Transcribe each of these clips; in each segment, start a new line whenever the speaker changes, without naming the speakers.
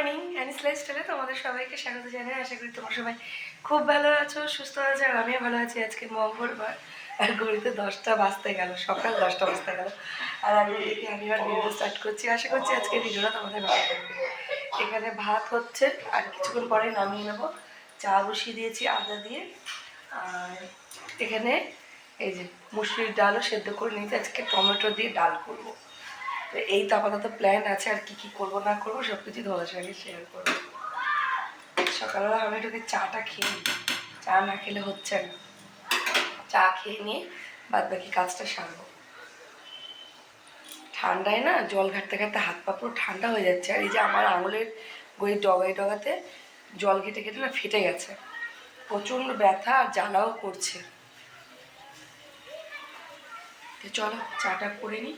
Morning anise লাইফস্টাইলে তোমাদের সবাইকে স্বাগত জানাই। আশা করি তোমরা সবাই খুব ভালো আছো, সুস্থ আছো, আর আমিও ভালো আছি। আজকে মঙ্গলবার, আর ঘড়িতে দশটা বাজতে গেল, সকাল দশটা বাজতে গেল। আর আমি দেখি আমি আর ভিডিও স্টার্ট করছি। আশা করছি আজকে ভিডিওটা তোমাদের ভালো লাগবে। এখানে ভাত হচ্ছে, আর কিছুক্ষণ পরে নামিয়ে নেব। চা বসিয়ে দিয়েছি, আদা দিয়ে। আর এখানে এই যে মুসুরির ডালও সেদ্ধ করে নিয়েছি। আজকে টমেটো দিয়ে ডাল করব। তো এই তো আপাতত প্ল্যান আছে আর কি কি করব, না করব সব কিছু তোমাদের সঙ্গে শেয়ার করব। সকালবেলা আমি একটু চাটা খেয়ে নিই। চা না খেলে হচ্ছে না। চা খেয়ে নিয়ে বাদ বাকি কাজটা সারবো। ঠান্ডায় না জল ঘাটতে ঘাটতে হাত পা পুরো ঠান্ডা হয়ে যাচ্ছে আর এই যে আমার আঙুলের গই ডগায় ডগাতে জল ঘেটে ঘেটে না ফেটে গেছে। প্রচণ্ড ব্যথা আর জ্বালাও করছে। চলো, চাটা করে নিই।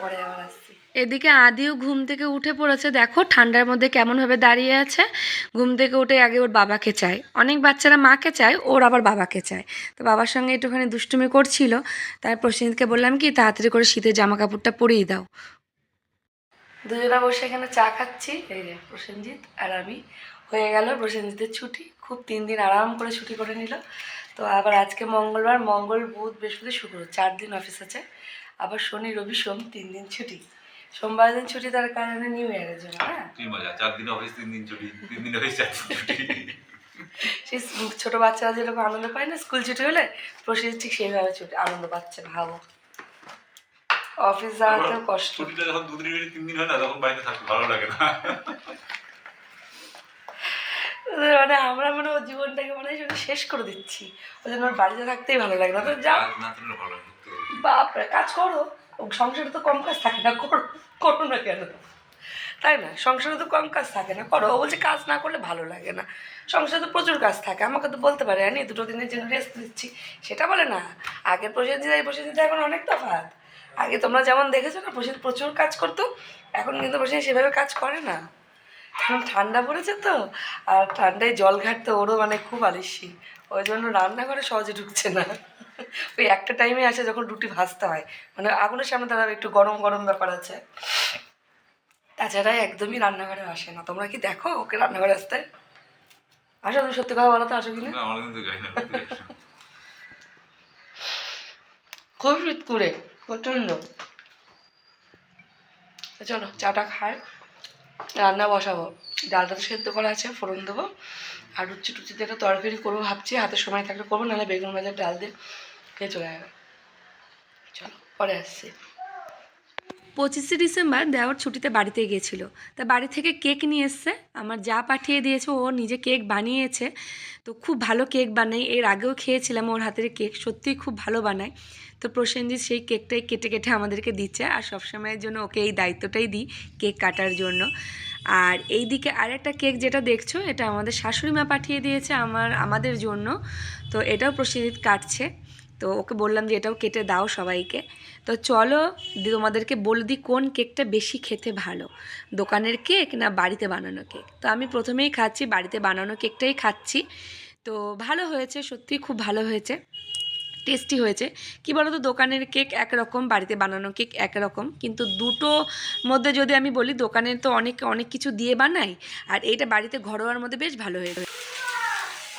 পরে আবার আসছি।
এদিকে আদিও ঘুম থেকে উঠে পড়েছে। দেখো ঠান্ডার মধ্যে কেমনভাবে দাঁড়িয়ে আছে। ঘুম থেকে উঠে আগে ওর বাবাকে চায় অনেক বাচ্চারা মাকে চায় ওর আবার বাবাকে চায়। তো বাবার সঙ্গে একটুখানি দুষ্টুমি করছিল। তাই প্রসেনজিৎকে বললাম কি তাড়াতাড়ি করে শীতের জামা কাপড়টা পরিয়ে দাও।
দুজনা বসে এখানে চা খাচ্ছি। এই যে প্রসেনজিৎ আর আমি। হয়ে গেল প্রসেনজিতের ছুটি। খুব তিন দিন আরাম করে ছুটি করে নিল। তো আবার আজকে মঙ্গলবার মঙ্গল বুধ বৃহস্পতি শুক্র চার দিন অফিস আছে। আবার শনি রবি সোম তিন দিন ছুটি। সোমবার দিন ছুটি তার কারণে নিউ ইয়ারের জন্য হ্যাঁ?
কি মজা চার দিন অফিস তিন দিন ছুটি তিন দিন অফিস চার দিন ছুটি।
সেই ছোটো বাচ্চারা যেরকম আনন্দ পায় না স্কুল ছুটি হলে ঠিক সেইভাবে ছুটি আনন্দ পাচ্ছে ভাবো। অফিস যাওয়াতেও কষ্ট।
ছুটিটা যখন তিন দিন হয় না তখন বাড়িতে থাকতে ভালো লাগে না।
মানে আমরা মানে ওর জীবনটাকে মানে শেষ করে দিচ্ছি। ওই জন্য ওর বাড়িতে থাকতেই ভালো লাগে না। তো যা
না ভালো লাগে
বাপরে, কাজ করো। সংসারে তো কম কাজ থাকে না, করো করো না কেন? তাই না? সংসারে তো কম কাজ থাকে না, করো। ও বলছে, কাজ না করলে ভালো লাগে না। সংসারে তো প্রচুর কাজ থাকে। আমাকে তো বলতে পারে আমি দুটো দিনের জন্য রেস্ট দিচ্ছি। সেটা বলে না। আগের প্রসেনজিৎ এই প্রসেনজিৎ এখন অনেক তফাৎ। আগে তোমরা যেমন দেখেছ না প্রসেনজিৎ প্রচুর কাজ করতো, এখন কিন্তু প্রসেনজিৎ সেভাবে কাজ করে না। এখন ঠান্ডা পড়েছে তো, আর ঠান্ডায় জল ঘাটতে ওরও মানে খুব আলিসি। ওই জন্য রান্নাঘরে সহজে ঢুকছে না। ওই একটা টাইমে আসে যখন রুটি ভাজতে হয়। মানে আগুনের সামনে দাঁড়াবে একটু গরম গরম ব্যাপার আছে। তাছাড়া একদমই রান্নাঘরে আসে না। তোমরা কি দেখো ওকে রান্নাঘরে আসতে? আসো তুমি সত্যি কথা বলো তো আসো কিনা। খুব শীত করে প্রচণ্ড চলো চাটা খায় রান্না বসাবো। ডালটা তো সেদ্ধ করা আছে, ফোড়ন দেবো। আর উচ্চি টুচি দিয়ে একটা তরকারি করব ভাবছি, হাতে সময় থাকলে করব, নাহলে বেগুন ভাজার ডাল দিয়ে খেয়ে চলে যাবে। চলো, পরে আসছি।
পঁচিশে ডিসেম্বর দেওয়ার ছুটিতে বাড়িতে গিয়েছিল। তা বাড়ি থেকে কেক নিয়ে এসছে, আমার যা পাঠিয়ে দিয়েছে, ও নিজে কেক বানিয়েছে। তো খুব ভালো কেক বানায় এর আগেও খেয়েছিলাম ওর হাতের কেক, সত্যিই খুব ভালো বানায়। তো প্রসেনজিৎ সেই কেকটাই কেটে কেটে আমাদেরকে দিচ্ছে, আর সবসময়ের জন্য ওকে এই দায়িত্বটাই দিই, কেক কাটার জন্য। আর এই দিকে আরেকটা কেক যেটা দেখছ, এটা আমাদের শাশুড়ি মা পাঠিয়ে দিয়েছে আমার, আমাদের জন্য। তো এটাও প্রসেনজিৎ কাটছে। তো ওকে বললাম যে এটাও কেটে দাও সবাইকে। তো চলো তোমাদেরকে বলে দিই কোন কেকটা বেশি খেতে ভালো। দোকানের কেক না বাড়িতে বানানো কেক? তো আমি প্রথমেই খাচ্ছি, বাড়িতে বানানো কেকটাই খাচ্ছি। তো ভালো হয়েছে, সত্যিই খুব ভালো হয়েছে। টেস্টি হয়েছে। কি বলো তো দোকানের কেক একরকম, বাড়িতে বানানো কেক একরকম। কিন্তু দুটো মধ্যে যদি আমি বলি, দোকানের তো অনেক অনেক কিছু দিয়ে বানাই। আর এইটা বাড়িতে ঘরোয়ার মধ্যে বেশ ভালো হয়েছে।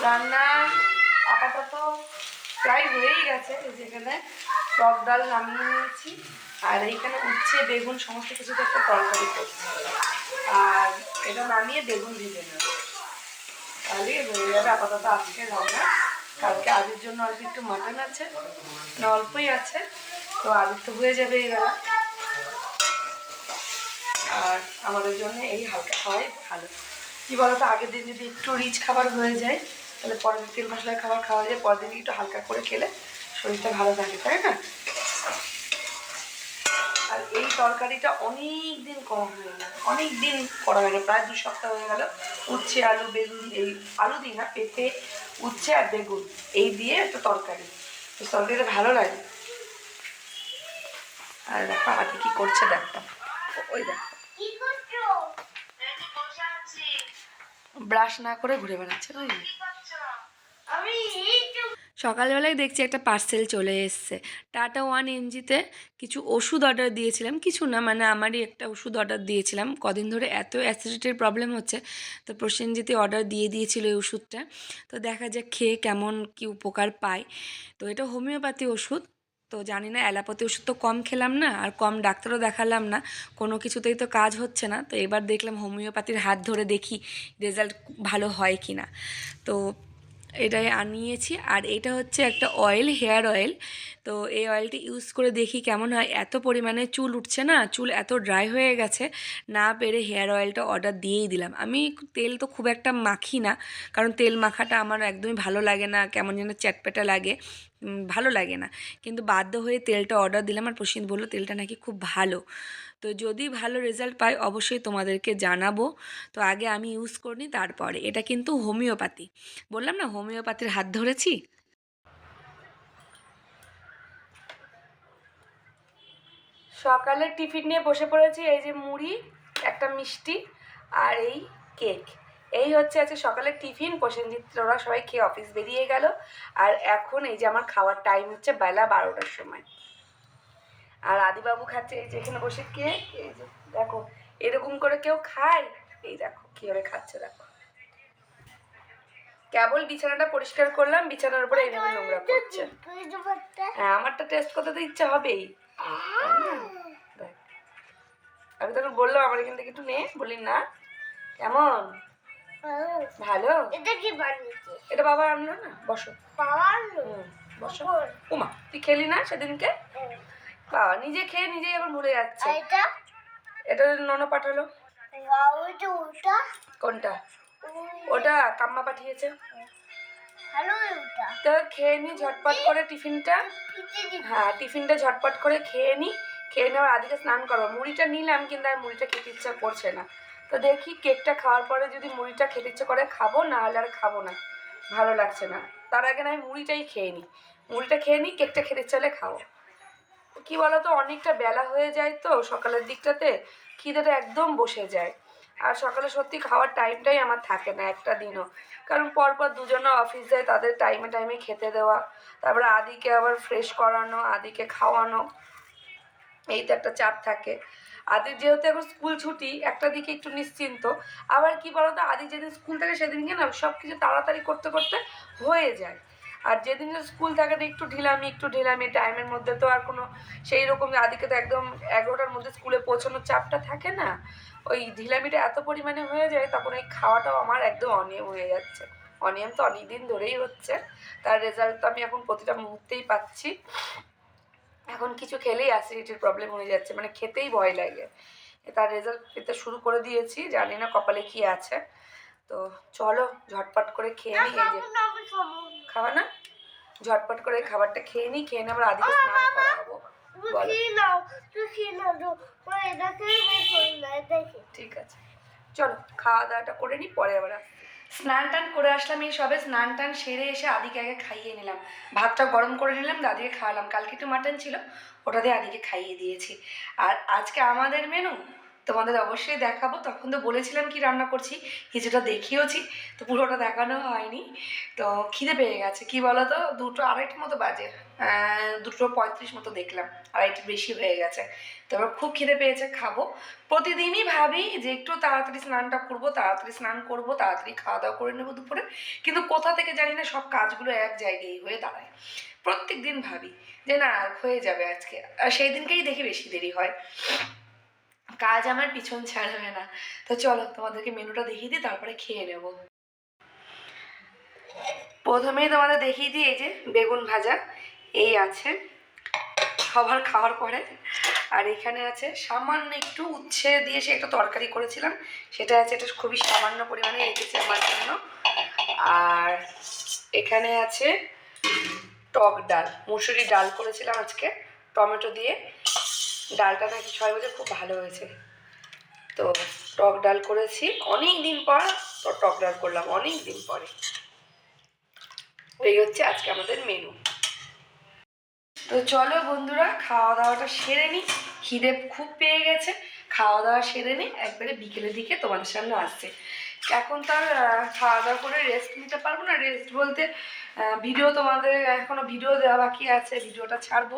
রান্না আপাতত প্রায় হয়েই গেছে। যেখানে টক ডাল নামিয়ে নিয়েছি। আর এইখানে উচ্ছে, বেগুন, সমস্ত কিছু একটা তরকারি আর এটা নামিয়ে বেগুন ভেজে নেব। তাহলে হয়ে আপাতত আজকে রান্না। কালকে আদির জন্য অল্প একটু মাটন আছে, না অল্পই আছে, তো আদির তো হয়ে যাবে এই বেলা আর আমাদের জন্য এই হালকা খাওয়াই ভালো। কি বলতো, আগের দিন যদি একটু রিচ খাবার হয়ে যায়, তাহলে পরের দিন তেল মশলার খাবার খাওয়া যায়, পরের দিন একটু হালকা করে খেলে শরীরটা ভালো থাকে, তাই না? আর এই তরকারিটা অনেক দিন করা হয়ে গেল অনেক দিন করা হয়ে গেল, প্রায় দু সপ্তাহ হয়ে গেল। উচ্ছে, আলু, বেগুন, এই আলু দিই না, পেঁপে উচ্ছে আর বেগুন এই দিয়ে একটা তরকারি। তো তরকারিটা ভালো লাগে। আর দেখো আগে কি করছে দেখো। ওই দেখো। ব্রাশ না করে ঘুরে বেড়াচ্ছে বুঝলি?
সকালবেলায় দেখছি একটা পার্সেল চলে এসছে। টাটা ওয়ান এনজিতে কিছু ওষুধ অর্ডার দিয়েছিলাম। কিছু না মানে আমারই একটা ওষুধ অর্ডার দিয়েছিলাম। কদিন ধরে এত অ্যাসিডিটির প্রবলেম হচ্ছে। তো প্রসেনজিতে অর্ডার দিয়ে দিয়েছিল এই ওষুধটা। তো দেখা যাক খেয়ে কেমন কি উপকার পায়। তো এটা হোমিওপ্যাথি ওষুধ। তো জানি না, অ্যালোপ্যাথি ওষুধ তো কম খেলাম না, আর কম ডাক্তারও দেখালাম না। কোনো কিছুতেই তো কাজ হচ্ছে না। তো এবার দেখলাম হোমিওপ্যাথির হাত ধরে দেখি রেজাল্ট ভালো হয় কি না তো এটাই আনিয়েছি। আর এটা হচ্ছে একটা অয়েল হেয়ার অয়েল তো এই অয়েলটি ইউজ করে দেখি কেমন হয়। এত পরিমাণে চুল উঠছে না, চুল এত ড্রাই হয়ে গেছে, না পেরে হেয়ার অয়েলটা অর্ডার দিয়েই দিলাম। আমি তেল তো খুব একটা মাখি না, কারণ তেল মাখাটা আমার একদমই ভালো লাগে না, কেমন যেন চ্যাটপ্যাটা লাগে ভালো লাগে না। কিন্তু বাধ্য হয়ে তেলটা অর্ডার দিলাম আর প্রসিদ্ধ বলল তেলটা নাকি খুব ভালো। তো যদি ভালো রেজাল্ট পাই, অবশ্যই তোমাদেরকে জানাব। তো আগে আমি ইউজ করিনি তারপরে। এটা কিন্তু হোমিওপ্যাথি বললাম না হোমিওপ্যাথির হাত ধরেছি?
সকালে টিফিন নিয়ে বসে পড়েছি, এই যে মুড়ি, একটা মিষ্টি আর এই কেক এই হচ্ছে আছে সকালের টিফিন, প্রসেনজিৎ ওরা সবাই খেয়ে অফিস বেরিয়ে গেল। আর এখন এই যে আমার খাওয়ার টাইম হচ্ছে বেলা বারোটার সময়। আর আদিবাবু খাচ্ছে এই যে এখানে বসে কে এই যে দেখো এরকম করে কেউ খায়? এই দেখো কীভাবে খাচ্ছে দেখো। কেবল বিছানাটা পরিষ্কার করলাম বিছানার উপরে এইভাবে নোংরা করছে হ্যাঁ আমারটা টেস্ট করতে তো ইচ্ছা হবেই। আমি তোকে বললাম আমার এখান থেকে একটু নে বলি না। কেমন? ভালো?
এটা কি বানিয়েছে?
এটা বাবা আনলো না? বসো।
পাওয়ার
হুম, বসো। উমা তুই খেলি না সেদিনকে? বাবা নিজে খেয়ে নিজেই এখন ভুলে যাচ্ছে।
এটা?
এটা নন পাঠালো?
ওটা?
কোনটা? ওটা কাম্মা পাঠিয়েছে। তো খেয়ে নি ঝটপট করে টিফিনটা। হ্যাঁ টিফিনটা ঝটপট করে খেয়ে নি। খেয়ে নেওয়ার আদিকে স্নান করব। মুড়িটা নিলাম কিন্তু আর মুড়িটা খেতে ইচ্ছা করছে না। তো দেখি কেকটা খাওয়ার পরে যদি মুড়িটা খেতে ইচ্ছে করে খাব না হলে আর খাব না। ভালো লাগছে না। তার আগে না আমি মুড়িটাই খেয়ে নিই মুড়িটা খেয়ে নিই কেকটা খেতে ইচ্ছে হলে খাব। কি বলতো, অনেকটা বেলা হয়ে যায় তো, সকালের দিকটাতে খিদেটা একদম বসে যায়। আর সকালে সত্যি খাওয়ার টাইমটাই আমার থাকে না একটা দিনও। কারণ পরপর দুজনে অফিস যায় তাদের টাইমে টাইমে খেতে দেওয়া, তারপরে আদিকে আবার ফ্রেশ করানো, আদিকে খাওয়ানো, এই তো একটা চাপ থাকে। আদির যেহেতু এখন স্কুল ছুটি, একটা দিকে একটু নিশ্চিন্ত। আবার কি বলতো, আদি যেদিন স্কুল থাকে সেদিনকে না সব কিছু তাড়াতাড়ি করতে করতে হয়ে যায়। আর যেদিন স্কুল থাকে একটু ঢিলামি একটু ঢিলামি টাইমের মধ্যে তো আর কোনো, সেই রকম আদিকে তো একদম এগারোটার মধ্যে স্কুলে পৌঁছানোর চাপটা থাকে না, ওই ঢিলামিটা এত পরিমাণে হয়ে যায়, তখন এই খাওয়াটাও আমার একদম অনিয়ম হয়ে যাচ্ছে। অনিয়ম তো অনেক দিন ধরেই হচ্ছে, তার রেজাল্ট তো আমি এখন প্রতিটা মুহূর্তেই পাচ্ছি। এখন কিছু খেলেই অ্যাসিডিটির প্রবলেম হয়ে যাচ্ছে মানে খেতেই ভয় লাগে। তার রেজাল্ট পেতে শুরু করে দিয়েছি, জানি না কপালে কি আছে। তো চলো, ঝটপট করে খেয়ে নিই খাওয়া না? ঝটপট করে খাবারটা খেয়ে নিই খেয়ে নেবার আদিকে স্নান করাবো। ঠিক আছে। চলো খাওয়া দাওয়াটা করে নিই পরে আবার স্নান টান করে আসলাম এই সবে স্নান টান সেরে এসে আদিকে আগে খাইয়ে নিলাম। ভাতটা গরম করে নিলাম দাদিকে খাওয়ালাম। কালকে একটু মাটন ছিল ওটা দিয়ে আদিকে খাইয়ে দিয়েছি। আর আজকে আমাদের মেনু তোমাদের অবশ্যই দেখাবো। তখন তো বলেছিলাম কি রান্না করছি, কিছুটা দেখিয়েওছি, তো পুরোটা দেখানো হয়নি। তো খিদে পেয়ে গেছে, কি বলো তো দুটো আড়াইটার মতো বাজে। দুটো পঁয়ত্রিশ মতো দেখলাম, আড়াইটা বেশি হয়ে গেছে। তো এবার খুব খিদে পেয়েছে, খাব। প্রতিদিনই ভাবি যে একটু তাড়াতাড়ি স্নানটা করব, তাড়াতাড়ি স্নান করব, তাড়াতাড়ি খাওয়া দাওয়া করে নেব দুপুরে। কিন্তু কোথা থেকে জানি না, সব কাজগুলো এক জায়গায় হয়ে দাঁড়ায়। প্রত্যেক দিন ভাবি যে না, হয়ে যাবে আজকে। আর সেই দিনকেই দেখি বেশি দেরি হয়। কাজ আমার পিছন ছাড়বে না। তো চলো, তোমাদেরকে মেনুটা দেখিয়ে দিই, তারপরে খেয়ে নেব। প্রথমেই তোমাদের দেখিয়ে দিই, এই যে বেগুন ভাজা, এই আছে সবার খাওয়ার পরে। আর এখানে আছে সামান্য একটু উচ্ছে দিয়ে সে একটা তরকারি করেছিলাম। সেটা আছে, এটা খুবই সামান্য পরিমাণে রেখেছি আমার জন্য। আর এখানে আছে টক ডাল মুসুরি ডাল করেছিলাম আজকে, টমেটো দিয়ে। ডালটা নাকি ছয় বছর খুব ভালো হয়েছে। তো টক ডাল করেছি। অনেক দিন পর তো টক ডাল করলাম, অনেক দিন পরে। এই হচ্ছে আজকে আমাদের মেনু তো চলো বন্ধুরা খাওয়া দাওয়াটা সেরে নিই খিদে খুব পেয়ে গেছে। খাওয়া দাওয়া সেরে নিই একবারে বিকেলের দিকে তোমাদের সামনে আসছে। এখন তো আর খাওয়া দাওয়া করে রেস্ট নিতে পারব না। রেস্ট বলতে
ভিডিও তোমাদের, এখনও ভিডিও দেওয়া বাকি আছে। ভিডিওটা ছাড়বো।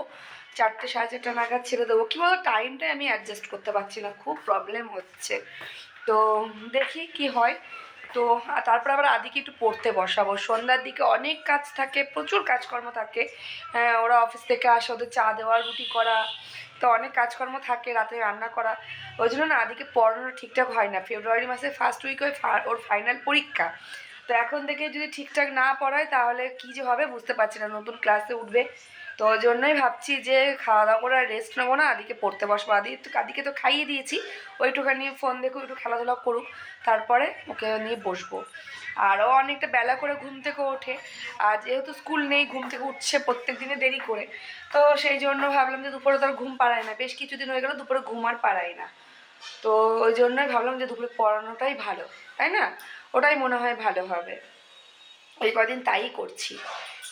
চারটে সাড়ে চারটে নাগাদ ছেড়ে দেবো। কী বলতো টাইমটাই আমি অ্যাডজাস্ট করতে পারছি না খুব প্রবলেম হচ্ছে। তো দেখি কি হয়। তো আর তারপর আবার আদিকে একটু পড়তে বসাবো। সন্ধ্যার দিকে অনেক কাজ থাকে প্রচুর কাজকর্ম থাকে। হ্যাঁ, ওরা অফিস থেকে আসে ওদের চা দেওয়া রুটি করা। তো অনেক কাজকর্ম থাকে রাতে রান্না করা। ওই জন্য না আদিকে পড়ানো ঠিকঠাক হয় না। ফেব্রুয়ারি মাসে ফার্স্ট উইক ফা- ওর ফাইনাল পরীক্ষা। তো এখন থেকে যদি ঠিকঠাক না পড়ায় তাহলে কী যে হবে বুঝতে পারছি না। নতুন ক্লাসে উঠবে। তো ওই জন্যই ভাবছি যে খাওয়া দাওয়া করে রেস্ট নেব না, আদিকে পড়তে বসবো। আদি তো আদিকে তো খাইয়ে দিয়েছি ওইটুখানি ফোন দেখুক, একটু খেলাধুলা করুক, তারপরে ওকে নিয়ে বসবো। আর ও অনেকটা বেলা করে ঘুম থেকে ওঠে, আর যেহেতু স্কুল নেই, ঘুম থেকে উঠছে প্রত্যেক দিনে দেরি করে, তো সেই জন্য ভাবলাম যে দুপুরে তো আর ঘুম পাড়ায় না, বেশ কিছুদিন হয়ে গেল দুপুরে ঘুম আর পাড়ায় না। তো ওই জন্যই ভাবলাম যে দুপুরে পড়ানোটাই ভালো, তাই না? ওটাই মনে হয় ভালো হবে। এই কদিন তাই করছি।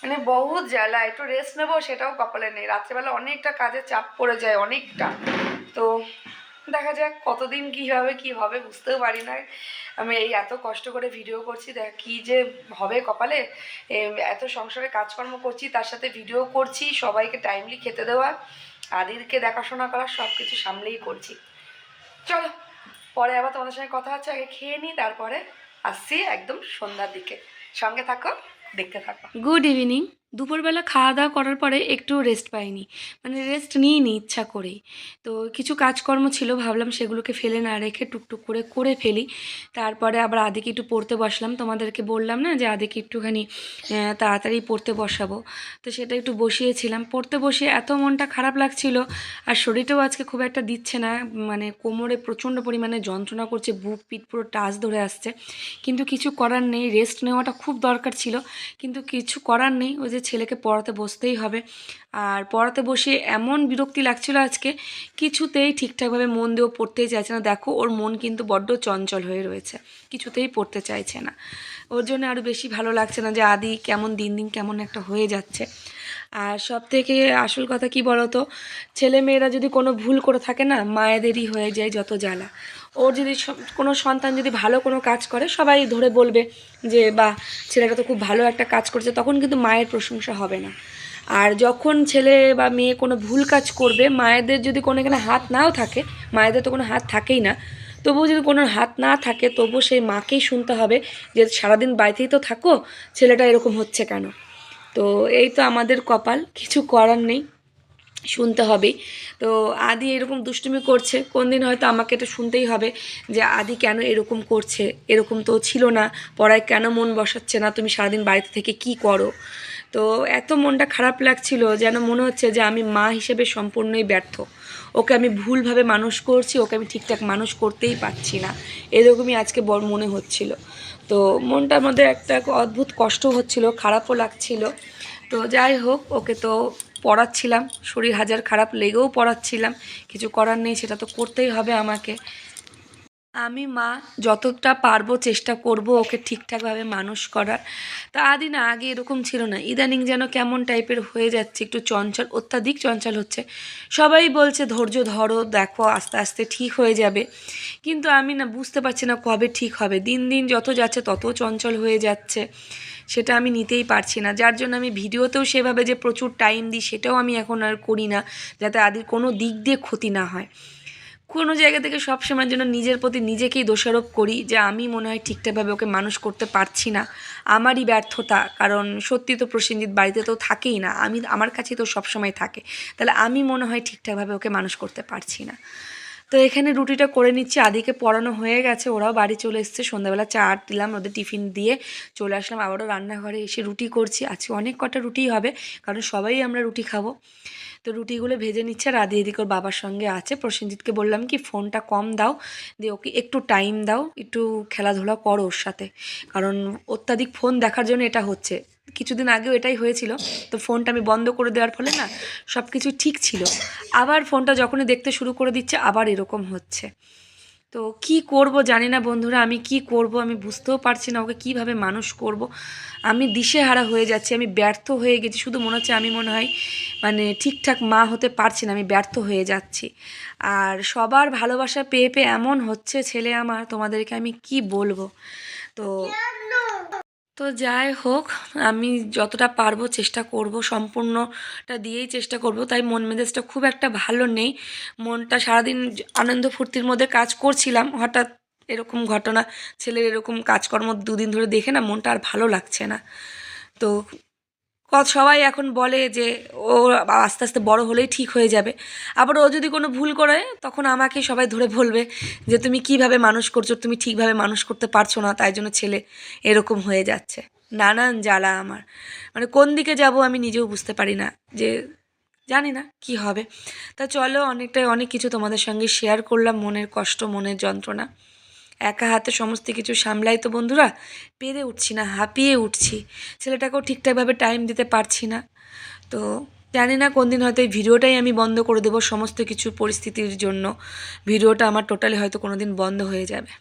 মানে বহুত জ্বালা, একটু রেস্ট নেব সেটাও কপালে নেই। রাত্রেবেলা অনেকটা কাজের চাপ পড়ে যায়, অনেকটা। তো দেখা যাক কতদিন কী হবে কী হবে বুঝতেও পারি না। আমি এই এত কষ্ট করে ভিডিও করছি, দেখ কি যে হবে কপালে। এত সংসারে কাজকর্ম করছি, তার সাথে ভিডিও করছি, সবাইকে টাইমলি খেতে দেওয়া, আদিরকে দেখাশোনা করা সব কিছু সামলেই করছি। চলো, পরে আবার তোমাদের সঙ্গে কথা হচ্ছে, আগে খেয়ে নিই, তারপরে আসছি একদম সন্ধ্যার দিকে। সঙ্গে থাকো। দেখতে থাকো।
গুড ইভিনিং দুপুরবেলা খাওয়া দাওয়া করার পরে একটু রেস্ট পাইনি। মানে রেস্ট নিইনি ইচ্ছা করেই। তো কিছু কাজকর্ম ছিল, ভাবলাম সেগুলোকে ফেলে না রেখে টুকটুক করে করে ফেলি। তারপরে আবার আদিকে একটু পড়তে বসলাম। তোমাদেরকে বললাম না যে আদিকে একটুখানি তাড়াতাড়ি পড়তে বসাবো। তো সেটা একটু বসিয়েছিলাম। পড়তে বসিয়ে এত মনটা খারাপ লাগছিল, আর শরীরটাও আজকে খুব একটা দিচ্ছে না। মানে কোমরে প্রচণ্ড পরিমাণে যন্ত্রণা করছে, বুক পিঠ পুরো টাচ ধরে আসছে। কিন্তু কিছু করার নেই রেস্ট নেওয়াটা খুব দরকার ছিল। কিন্তু কিছু করার নেই, ওই যে ছেলেকে পড়াতে বসতেই হবে। আর পড়াতে বসে এমন বিরক্তি লাগছিল আজকে, কিছুতেই ঠিকঠাকভাবে মন দিয়েও পড়তেই চাইছে না। দেখো, ওর মন কিন্তু বড্ড চঞ্চল হয়ে রয়েছে, কিছুতেই পড়তে চাইছে না। ওর জন্য আরও বেশি ভালো লাগছে না যে, আদি কেমন দিন দিন কেমন একটা হয়ে যাচ্ছে। আর সব থেকে আসল কথা কি বলতো? ছেলে মেয়েরা যদি কোনো ভুল করে থাকে না, মায়েদেরই হয়ে যায় যত জ্বালা। ওর যদি কোনো সন্তান যদি ভালো কোনো কাজ করে, সবাই ধরে বলবে যে বা ছেলেটা তো খুব ভালো একটা কাজ করছে। তখন কিন্তু মায়ের প্রশংসা হবে না। আর যখন ছেলে বা মেয়ে কোনো ভুল কাজ করবে, মায়েদের যদি কোনো এখানে হাত নাও থাকে, মায়েদের তো কোনো হাত থাকেই না, তবুও যদি কোনো হাত না থাকে, তবুও সেই মাকেই শুনতে হবে যে, সারাদিন বাড়িতেই তো থাকো, ছেলেটা এরকম হচ্ছে কেন? তো এই তো আমাদের কপাল, কিছু করার নেই, শুনতে হবে। তো আদি এরকম দুষ্টুমি করছে কোন দিন হয়তো আমাকে এটা শুনতেই হবে যে আদি কেন এরকম করছে, এরকম তো ছিল না, পড়ায় কেন মন বসাচ্ছে না, তুমি সারাদিন বাড়িতে থেকে কি করো? তো এত মনটা খারাপ লাগছিল, যেন মনে হচ্ছে যে আমি মা হিসেবে সম্পূর্ণই ব্যর্থ। ওকে আমি ভুলভাবে মানুষ করছি, ওকে আমি ঠিকঠাক মানুষ করতেই পারছি না, এরকমই আজকে বড় মনে হচ্ছিল। তো মনটার মধ্যে একটা অদ্ভুত কষ্ট হচ্ছিল, খারাপও লাগছিল। তো যাই হোক, ওকে তো পড়াচ্ছিলাম, শরীর হাজার খারাপ লেগেও পড়াচ্ছিলাম। কিছু করার নেই, সেটা তো করতেই হবে আমাকে। আমি, মা, যতটা পারব চেষ্টা করব ওকে ঠিকঠাকভাবে মানুষ করার। তা আদি না, আগে এরকম ছিল না। ইদানিং যেন কেমন টাইপের হয়ে যাচ্ছে, একটু চঞ্চল, অত্যাধিক চঞ্চল হচ্ছে। সবাই বলছে, ধৈর্য ধরো, দেখো, আস্তে আস্তে ঠিক হয়ে যাবে। কিন্তু আমি না, বুঝতে পারছি না কবে ঠিক হবে। দিন দিন যত যাচ্ছে, তত চঞ্চল হয়ে যাচ্ছে। সেটা আমি নিতেই পারছি না। যার জন্য আমি ভিডিওতেও সেভাবে যে প্রচুর টাইম দিই, সেটাও আমি এখন আর করি না, যাতে আদির কোনো দিক দিয়ে ক্ষতি না হয়। কোনো জায়গা থেকে সব সবসময়ের জন্য নিজের প্রতি নিজেকেই দোষারোপ করি যে আমি মনে হয় ঠিকঠাকভাবে ওকে মানুষ করতে পারছি না। আমারই ব্যর্থতা, কারণ সত্যি তো প্রসেনজিৎ বাড়িতে তো থাকেই না। আমি, আমার কাছেই তো সবসময় থাকে। তাহলে আমি মনে হয় ঠিকঠাকভাবে ওকে মানুষ করতে পারছি না। তো এখানে রুটিটা করে নিচ্ছি। আদিকে পড়ানো হয়ে গেছে। ওরাও বাড়ি চলে এসছে। সন্ধ্যাবেলা চা দিলাম, ওদের টিফিন দিয়ে চলে আসলাম। আবারও রান্নাঘরে এসে রুটি করছি। আজকে অনেক কটা রুটিই হবে, কারণ সবাই আমরা রুটি খাব। তো রুটিগুলো ভেজে নিচ্ছে আর আদি এদিক ওর বাবার সঙ্গে আছে। প্রসেনজিৎকে বললাম কি, ফোনটা কম দাও, দিয়ে ওকে একটু টাইম দাও, একটু খেলাধুলা করো ওর সাথে। কারণ অত্যাধিক ফোন দেখার জন্য এটা হচ্ছে। কিছুদিন আগেও এটাই হয়েছিল, তো ফোনটা আমি বন্ধ করে দেওয়ার ফলে না সব কিছু ঠিক ছিল। আবার ফোনটা যখনই দেখতে শুরু করে দিচ্ছে, আবার এরকম হচ্ছে। তো কি করব জানি না বন্ধুরা, আমি কি করব আমি বুঝতেও পারছি না, ওকে কীভাবে মানুষ করব। আমি দিশেহারা হয়ে যাচ্ছি, আমি ব্যর্থ হয়ে গেছি, শুধু মনে হচ্ছে আমি মনে হয় মানে ঠিকঠাক মা হতে পারছি না, আমি ব্যর্থ হয়ে যাচ্ছি। আর সবার ভালোবাসা পেয়ে পেয়ে এমন হচ্ছে ছেলে আমার, তোমাদেরকে আমি কি বলব? তো
তো যাই হোক, আমি যতটা পারব চেষ্টা করব, সম্পূর্ণটা দিয়েই চেষ্টা করব। তাই মন মেজাজটা খুব একটা ভালো নেই। মনটা সারাদিন আনন্দ ফুর্তির মধ্যে কাজ করছিলাম। হঠাৎ এরকম ঘটনা, ছেলের এরকম কাজকর্ম দুদিন ধরে দেখে না মনটা আর ভালো লাগছে না। তো কত সবাই এখন বলে যে ও আস্তে আস্তে বড় হলেই ঠিক হয়ে যাবে। আবার ও যদি কোনো ভুল করে, তখন আমাকে সবাই ধরে বলবে যে, তুমি কীভাবে মানুষ করছ? তুমি ঠিকভাবে মানুষ করতে পারছ না, তাই জন্য ছেলে এরকম হয়ে যাচ্ছে। নানান জ্বালা আমার। মানে কোন দিকে যাব আমি নিজেও বুঝতে পারি না যে, জানি না কি হবে। তা চলো, অনেকটাই অনেক কিছু তোমাদের সঙ্গে শেয়ার করলাম, মনের কষ্ট, মনের যন্ত্রণা। একা হাতে সমস্ত কিছু সামলাই তো বন্ধুরা, পেরে উঠছি না, হাঁপিয়ে উঠছি। ছেলেটাকেও ঠিকঠাকভাবে টাইম দিতে পারছি না। তো জানি না কোন দিন হয়তো এই ভিডিওটাই আমি বন্ধ করে দেবো সমস্ত কিছু পরিস্থিতির জন্য। ভিডিওটা আমার টোটালি হয়তো কোনো দিন বন্ধ হয়ে যাবে।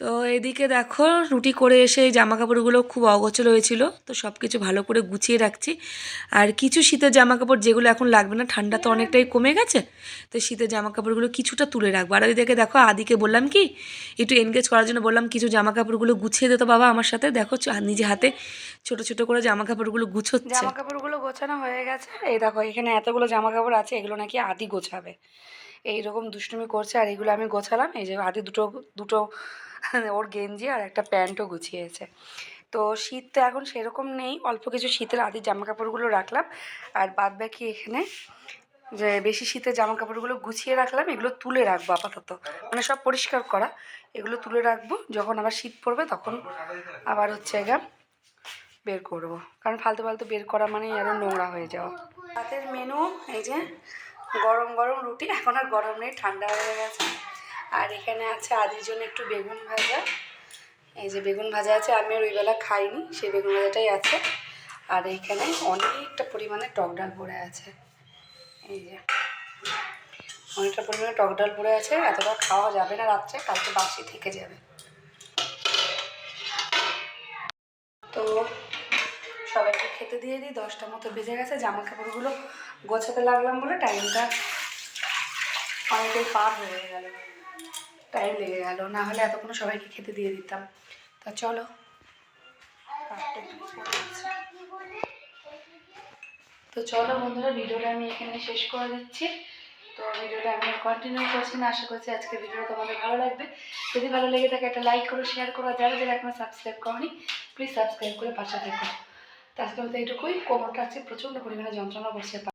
তো এদিকে দেখো, রুটি করে এসে এই জামা কাপড়গুলো খুব অগোছল হয়েছিল। তো সব কিছু ভালো করে গুছিয়ে রাখছি। আর কিছু শীতের জামা কাপড় যেগুলো এখন লাগবে না, ঠান্ডা তো অনেকটাই কমে গেছে, তো শীতের জামা কাপড়গুলো কিছুটা তুলে রাখব। আর ওইদিকে দেখো, আদিকে বললাম কি, একটু এনগেজ করার জন্য বললাম, কিছু জামা কাপড়গুলো গুছিয়ে দিত বাবা আমার সাথে। দেখো নিজে হাতে ছোট ছোট করে জামা কাপড়গুলো গুছোচ্ছে।
জামা কাপড়গুলো গোছানো হয়ে গেছে। এই দেখো, এখানে এতগুলো জামা কাপড় আছে, এগুলো নাকি আদি গোছাবে। এইরকম দুষ্টুমি করছে আর এগুলো আমি গোছালাম। এই যে আদি দুটো দুটো ওর গেঞ্জি আর একটা প্যান্টও গুছিয়েছে। তো শীত তো এখন সেরকম নেই। অল্প কিছু শীতের আদি জামা কাপড়গুলো রাখলাম। আর বাদ বাকি এখানে যে বেশি শীতের জামা কাপড়গুলো গুছিয়ে রাখলাম, এগুলো তুলে রাখব আপাতত। মানে সব পরিষ্কার করা। এগুলো তুলে রাখব। যখন আবার শীত পড়বে তখন আবার হচ্ছে গা বের করব। কারণ ফালতু ফালতু বের করা মানে আরও নোংরা হয়ে যাওয়া। রাতের মেনু এই যে গরম গরম রুটি, এখন আর গরম নেই, ঠান্ডা হয়ে গেছে। আর এখানে আছে আদির জন্য একটু বেগুন ভাজা। এই যে বেগুন ভাজা আছে, আমি আর ওইবেলা খাইনি, সেই বেগুন ভাজাটাই আছে। আর এইখানে অনেকটা পরিমাণে টক ডাল পড়ে আছে। এই যে, অনেকটা পরিমাণে টক ডাল পড়ে আছে, এতটা খাওয়া যাবে না রাত্রে, কালকে বাসি থেকে যাবে। তো সবাইকে খেতে দিয়ে দিই দশটা মতো বেজে গেছে জামা কাপড়গুলো গোছাতে লাগলাম বলে টাইমটা অনেকটাই পার হয়ে গেল। টাইম লেগে গেল, না হলে এতক্ষণ সবাইকে খেতে দিয়ে দিতাম। তা চলো। তো চলো বন্ধুরা, ভিডিওটা আমি এখানে শেষ করে দিচ্ছি। তো ভিডিওটা আমি কন্টিনিউ করছি না, আশা করছি আজকে ভিডিওটা তোমাদের ভালো লাগবে। যদি ভালো লেগে থাকে একটা লাইক করো শেয়ার করো যারা যারা এখনও সাবস্ক্রাইব করনি প্লিজ সাবস্ক্রাইব করে পাশে থেকো। তো আজকে মতো এইটুকুই কোমরটা আছে প্রচণ্ড পরিমাণে যন্ত্রণা করছে।